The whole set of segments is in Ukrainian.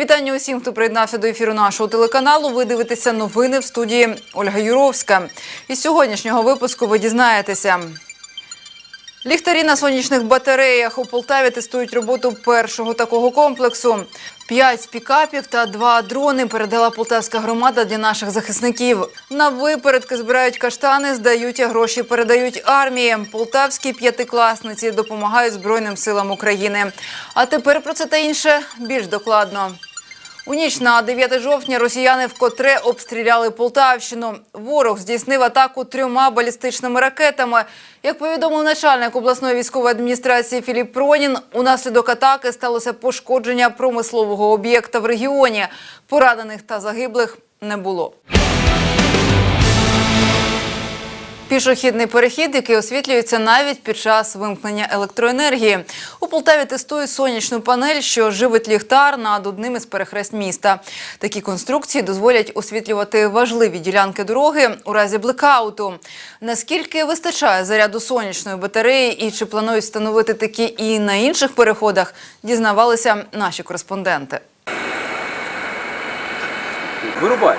вітання усім, хто приєднався до ефіру нашого телеканалу. Ви дивитеся новини в студії Ольга Юровська. Із сьогоднішнього випуску ви дізнаєтеся. Ліхтарі на сонячних батареях у Полтаві тестують роботу першого такого комплексу. П'ять пікапів та два дрони передала полтавська громада для наших захисників. На випередки збирають каштани, здають, а гроші передають армії. Полтавські п'ятикласниці допомагають Збройним силам України. А тепер про це та інше більш докладно. У ніч на 9 жовтня росіяни вкотре обстріляли Полтавщину. Ворог здійснив атаку трьома балістичними ракетами. Як повідомив начальник обласної військової адміністрації Філіп Пронін, унаслідок атаки сталося пошкодження промислового об'єкта в регіоні. Поранених та загиблих не було. Пішохідний перехід, який освітлюється навіть під час вимкнення електроенергії. У Полтаві тестують сонячну панель, що живить ліхтар над одним із перехрест міста. Такі конструкції дозволять освітлювати важливі ділянки дороги у разі блекауту. Наскільки вистачає заряду сонячної батареї і чи планують встановити такі і на інших переходах, дізнавалися наші кореспонденти. Вирубай.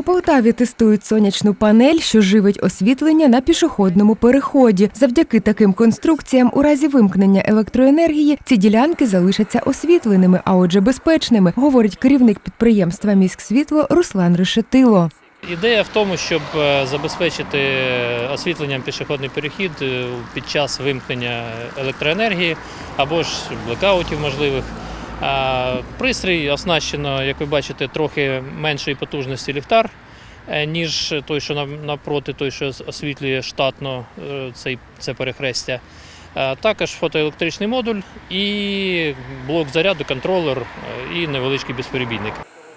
У Полтаві тестують сонячну панель, що живить освітлення на пішохідному переході. Завдяки таким конструкціям, у разі вимкнення електроенергії, ці ділянки залишаться освітленими, а отже, безпечними, говорить керівник підприємства «Міськсвітло» Руслан Решетило. Ідея в тому, щоб е, забезпечити освітленням пішохідний перехід е, під час вимкнення електроенергії або ж блекаутів можливих. Пристрій оснащено, як ви бачите, трохи меншої потужності ліхтар, е, ніж той, що навпроти, той, що освітлює штатно е, цей, це перехрестя. Е, Також фотоелектричний модуль і блок заряду, контролер і невеличкий безперебійник.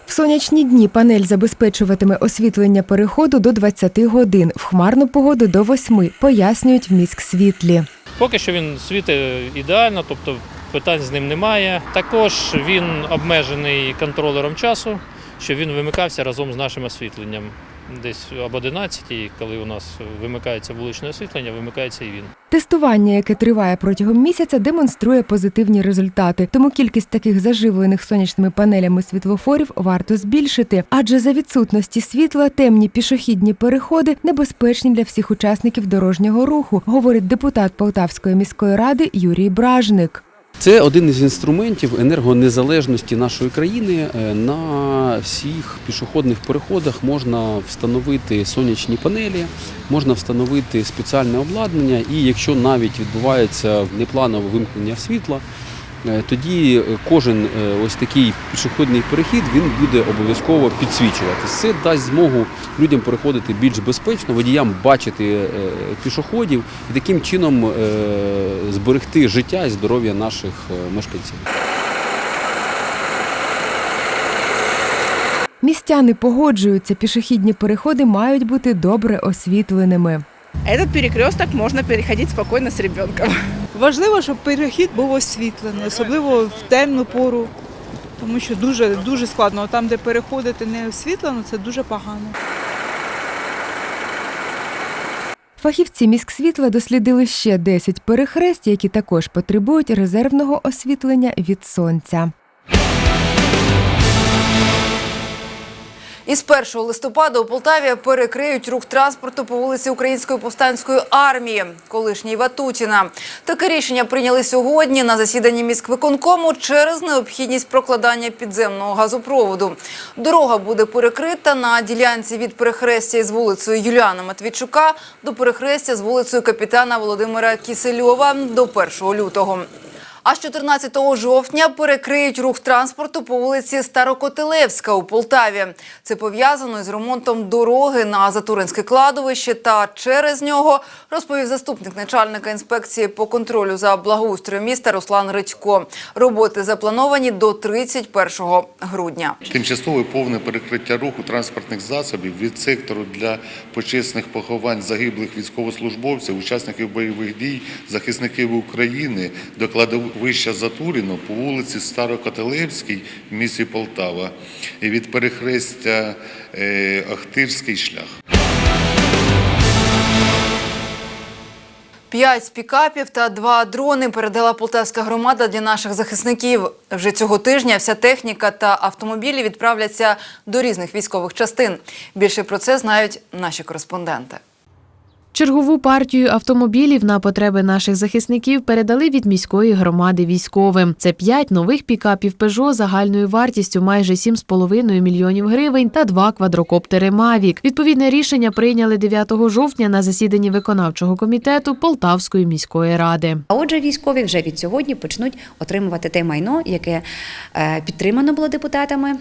В сонячні дні панель забезпечуватиме освітлення переходу до 20 годин, в хмарну погоду до 8, пояснюють в «Міськсвітлі». Поки що він світить ідеально, тобто питань з ним немає. Також він обмежений контролером часу, щоб він вимикався разом з нашим освітленням. Десь об 11, коли у нас вимикається вуличне освітлення, вимикається і він. Тестування, яке триває протягом місяця, демонструє позитивні результати. Тому кількість таких заживлених сонячними панелями світлофорів варто збільшити, адже за відсутності світла темні пішохідні переходи небезпечні для всіх учасників дорожнього руху, говорить депутат Полтавської міської ради Юрій Бражник. Це один із інструментів енергонезалежності нашої країни. Е, На всіх пішохідних переходах можна встановити сонячні панелі, можна встановити спеціальне обладнання, і якщо навіть відбувається непланове вимкнення світла, тоді е, кожен е, ось такий пішохідний перехід він буде обов'язково підсвічуватися. Це дасть змогу людям переходити більш безпечно, водіям бачити е, пішоходів і таким чином е, зберегти життя і здоров'я наших е, мешканців. Містяни погоджуються, пішохідні переходи мають бути добре освітленими. Этот перекресток можно переходить спокойно с ребенком. Важливо, щоб перехід був освітлений, особливо в темну пору, тому що дуже, дуже складно. Там, де переходити не освітлено, це дуже погано. Фахівці міськсвітла дослідили ще 10 перехрест, які також потребують резервного освітлення від сонця. Із 1 листопада у Полтаві перекриють рух транспорту по вулиці Української повстанської армії, колишній Ватутіна. Таке рішення прийняли сьогодні на засіданні міськвиконкому через необхідність прокладання підземного газопроводу. Дорога буде перекрита на ділянці від перехрестя із вулицею Юліана Матвійчука до перехрестя з вулицею капітана Володимира Кісельова до 1 лютого. А з 14 жовтня перекриють рух транспорту по вулиці Старокотелевська у Полтаві. Це пов'язано із ремонтом дороги на Затуринське кладовище та через нього, розповів заступник начальника інспекції по контролю за благоустроєм міста Руслан Редько. Роботи заплановані до 31 грудня. Тимчасове повне перекриття руху транспортних засобів від сектору для почесних поховань загиблих військовослужбовців, учасників бойових дій, захисників України до кладовища Затуріно по вулиці Старокотелевській в місті Полтава і від перехрестя е, Ахтирський шлях. П'ять пікапів та два дрони передала полтавська громада для наших захисників. Вже цього тижня вся техніка та автомобілі відправляться до різних військових частин. Більше про це знають наші кореспонденти. Чергову партію автомобілів на потреби наших захисників передали від міської громади військовим. Це п'ять нових пікапів Peugeot загальною вартістю майже 7,5 мільйонів гривень та два квадрокоптери Mavic. Відповідне рішення прийняли 9 жовтня на засіданні виконавчого комітету Полтавської міської ради. А отже, військові вже від сьогодні почнуть отримувати те майно, яке е, підтримано було депутатами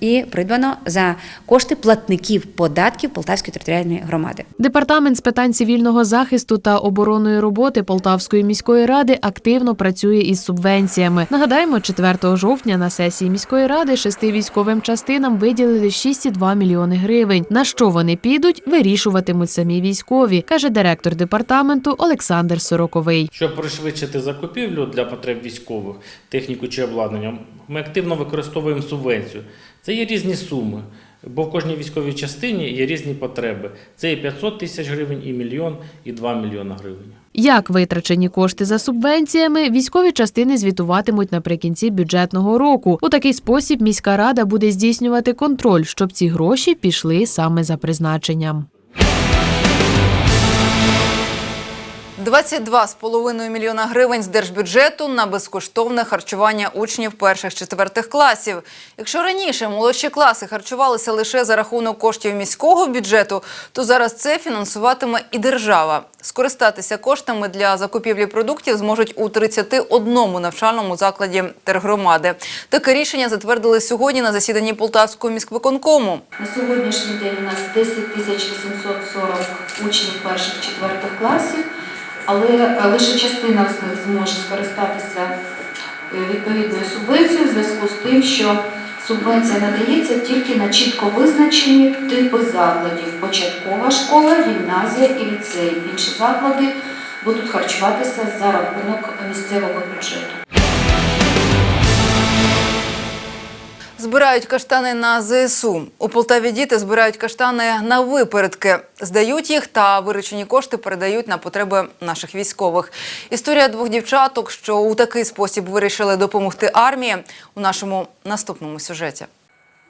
і придбано за кошти платників податків Полтавської територіальної громади. Департамент з питань цивільного захисту та оборонної роботи Полтавської міської ради активно працює із субвенціями. Нагадаємо, 4 жовтня на сесії міської ради шести військовим частинам виділили 6,2 мільйони гривень. На що вони підуть, вирішуватимуть самі військові, каже директор департаменту Олександр Сороковий. Щоб пришвидшити закупівлю для потреб військових, техніку чи обладнання, ми активно використовуємо субвенцію. Це є різні суми, бо в кожній військовій частині є різні потреби. Це і 500 тисяч гривень, і мільйон, і 2 мільйона гривень. Як витрачені кошти за субвенціями, військові частини звітуватимуть наприкінці бюджетного року. У такий спосіб міська рада буде здійснювати контроль, щоб ці гроші пішли саме за призначенням. 22,5 мільйона гривень з держбюджету на безкоштовне харчування учнів перших-четвертих класів. Якщо раніше молодші класи харчувалися лише за рахунок коштів міського бюджету, то зараз це фінансуватиме і держава. Скористатися коштами для закупівлі продуктів зможуть у 31 навчальному закладі тергромади. Таке рішення затвердили сьогодні на засіданні Полтавського міськвиконкому. На сьогоднішній день у нас 10 тисяч 840 учнів перших-четвертих класів, але е, лише частина з них зможе скористатися е, відповідною субвенцією в зв'язку з тим, що субвенція надається тільки на чітко визначені типи закладів: початкова школа, гімназія і ліцей. Інші заклади будуть харчуватися за рахунок місцевого бюджету. Збирають каштани на ЗСУ. У Полтаві діти збирають каштани на випередки. Здають їх та виручені кошти передають на потреби наших військових. Історія двох дівчаток, що у такий спосіб вирішили допомогти армії, у нашому наступному сюжеті.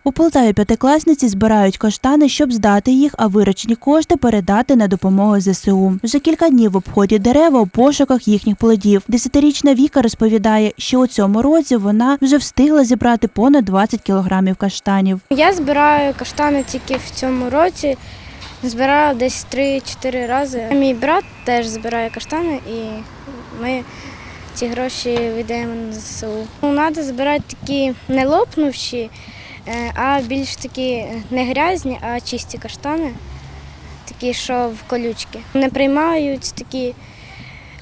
У Полтаві п'ятикласниці збирають каштани, щоб здати їх, а виручені кошти передати на допомогу ЗСУ. Вже кілька днів обходять дерева у пошуках їхніх плодів. Десятирічна Віка розповідає, що у цьому році вона вже встигла зібрати понад 20 кілограмів каштанів. Я збираю каштани тільки в цьому році. Збирала десь 3-4 рази. Мій брат теж збирає каштани і ми ці гроші віддаємо на ЗСУ. Ну, Треба збирати такі не лопнувші, а більш такі не грязні, а чисті каштани, такі, що в колючки. Не приймають такі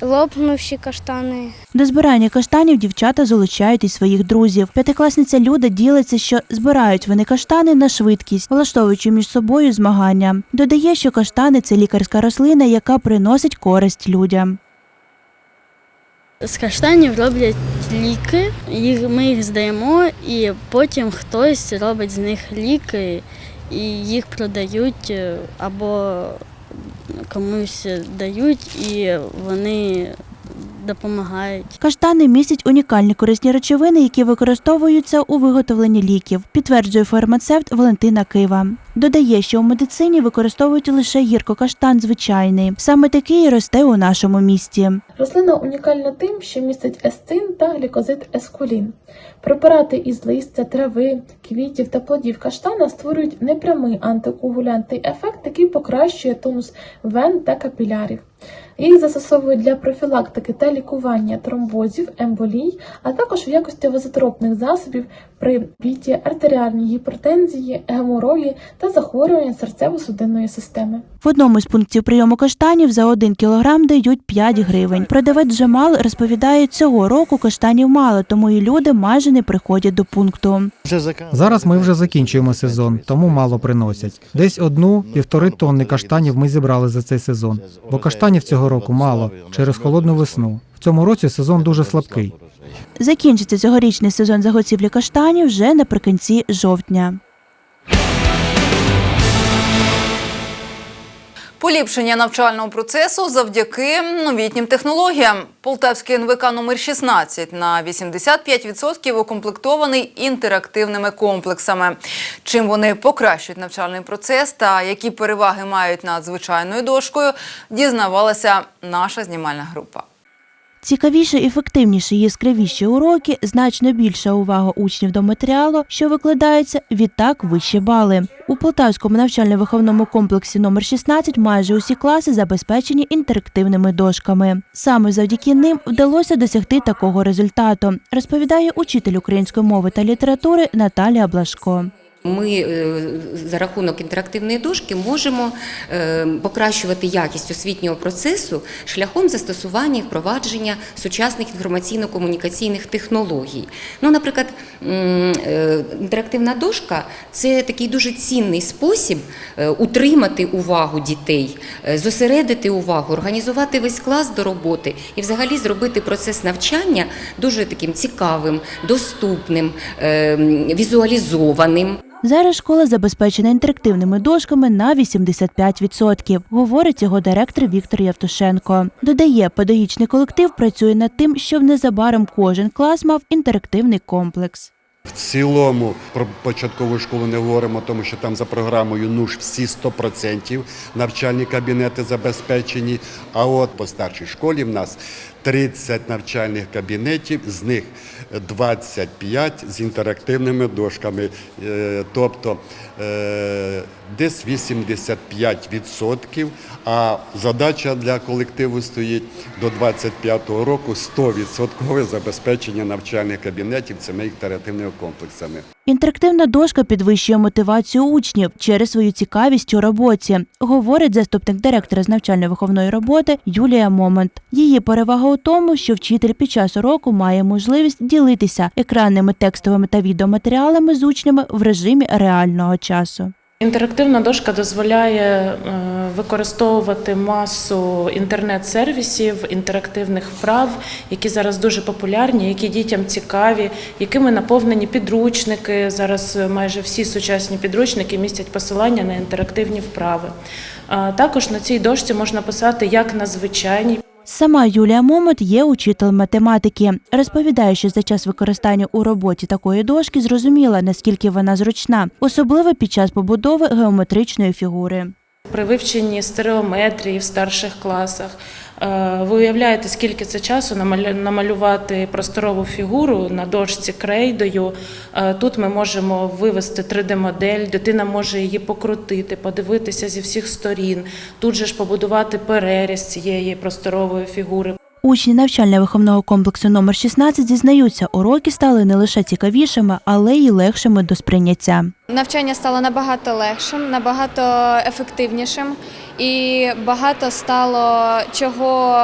лопнувші каштани. До збирання каштанів дівчата залучають і своїх друзів. П'ятикласниця Люда ділиться, що збирають вони каштани на швидкість, влаштовуючи між собою змагання. Додає, що каштани це лікарська рослина, яка приносить користь людям. З каштанів роблять ліки, їх, ми їх здаємо, і потім хтось робить з них ліки, і їх продають е, або комусь дають, і вони допомагають. Каштани містять унікальні корисні речовини, які використовуються у виготовленні ліків, підтверджує фармацевт Валентина Кива. Додає, що у медицині використовують лише гіркокаштан звичайний. Саме такий росте у нашому місті. Рослина унікальна тим, що містить естин та глікозид ескулін. Препарати із листя, трави, квітів та плодів каштана створюють непрямий антикоагулянтний ефект, який покращує тонус вен та капілярів. Їх застосовують для профілактики та лікування тромбозів, емболій, а також в якості вазотропних засобів при біті, артеріальній гіпертензії, геморої та захворювання серцево-судинної системи. В одному з пунктів прийому каштанів за 1 кілограм дають 5 гривень. Продавець Джамал розповідає, цього року каштанів мало, тому і люди майже не приходять до пункту. Зараз ми вже закінчуємо сезон, тому мало приносять. Десь одну-півтори тонни каштанів ми зібрали за цей сезон, бо каштанів цього року мало через холодну весну. В цьому році сезон дуже слабкий. Закінчиться цьогорічний сезон заготівлі каштанів вже наприкінці жовтня. Поліпшення навчального процесу завдяки новітнім технологіям. Полтавський НВК номер 16 на 85% укомплектований інтерактивними комплексами. Чим вони покращують навчальний процес та які переваги мають над звичайною дошкою, дізнавалася наша знімальна група. Цікавіше, ефективніше, яскравіші уроки, значно більша увага учнів до матеріалу, що викладається, відтак вищі бали. У Полтавському навчально-виховному комплексі номер 16 майже усі класи забезпечені інтерактивними дошками. Саме завдяки ним вдалося досягти такого результату, розповідає учитель української мови та літератури Наталія Блашко. Ми е, за рахунок інтерактивної дошки можемо е, покращувати якість освітнього процесу шляхом застосування і впровадження сучасних інформаційно-комунікаційних технологій. Ну, наприклад, е, інтерактивна дошка це такий дуже цінний спосіб утримати увагу дітей, зосередити увагу, організувати весь клас до роботи і взагалі зробити процес навчання дуже таким цікавим, доступним, візуалізованим. Зараз школа забезпечена інтерактивними дошками на 85%, говорить його директор Віктор Євтушенко. Додає, педагогічний колектив працює над тим, щоб незабаром кожен клас мав інтерактивний комплекс. В цілому про початкову школу не говоримо, тому що там за програмою НУШ всі 100% навчальні кабінети забезпечені. А от по старшій школі в нас 30 навчальних кабінетів, з них 25 з інтерактивними дошками. Е, Тобто е, десь 85%, а задача для колективу стоїть до 25-го року 100% забезпечення навчальних кабінетів цими інтерактивними комплексами. Інтерактивна дошка підвищує мотивацію учнів через свою цікавість у роботі, говорить заступник директора з навчально-виховної роботи Юлія Момент. Її перевага у тому, що вчитель під час уроку має можливість ділитися екранними текстовими та відеоматеріалами з учнями в режимі реального часу. Інтерактивна дошка дозволяє е, використовувати масу інтернет-сервісів, інтерактивних вправ, які зараз дуже популярні, які дітям цікаві, якими наповнені підручники. Зараз майже всі сучасні підручники містять посилання на інтерактивні вправи. Е, Також на цій дошці можна писати як на звичайній. Сама Юлія Момот є учитель математики. Розповідає, що за час використання у роботі такої дошки зрозуміла, наскільки вона зручна, особливо під час побудови геометричної фігури. При вивченні стереометрії в старших класах ви уявляєте, скільки це часу намалю- намалювати просторову фігуру на дошці крейдою. Е, Тут ми можемо вивести 3D-модель, дитина може її покрутити, подивитися зі всіх сторін, тут же ж побудувати переріз цієї просторової фігури. Учні навчально-виховного комплексу номер 16 зізнаються, уроки стали не лише цікавішими, але й легшими до сприйняття. Навчання стало набагато легшим, набагато ефективнішим, і багато стало чого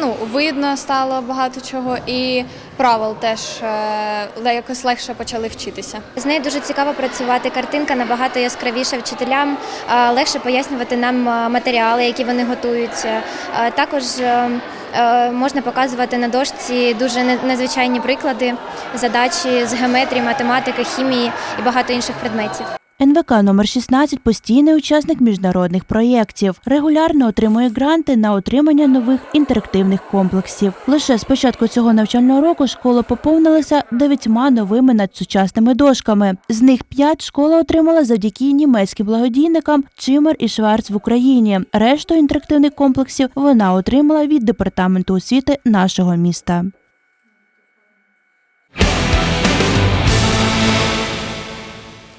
ну видно стало багато чого, і правил теж е, якось легше почали вчитися. З нею дуже цікаво працювати. Картинка набагато яскравіша вчителям, е, легше пояснювати нам е, матеріали, які вони готують. Е, Також можна показувати на дошці дуже незвичайні приклади, задачі з геометрії, математики, хімії і багато інших предметів. НВК номер 16 постійний учасник міжнародних проєктів. Регулярно отримує гранти на отримання нових інтерактивних комплексів. Лише з початку цього навчального року школа поповнилася дев'ятьма новими надсучасними дошками. З них п'ять школа отримала завдяки німецьким благодійникам Чимер і Шварц в Україні. Решту інтерактивних комплексів вона отримала від департаменту освіти нашого міста.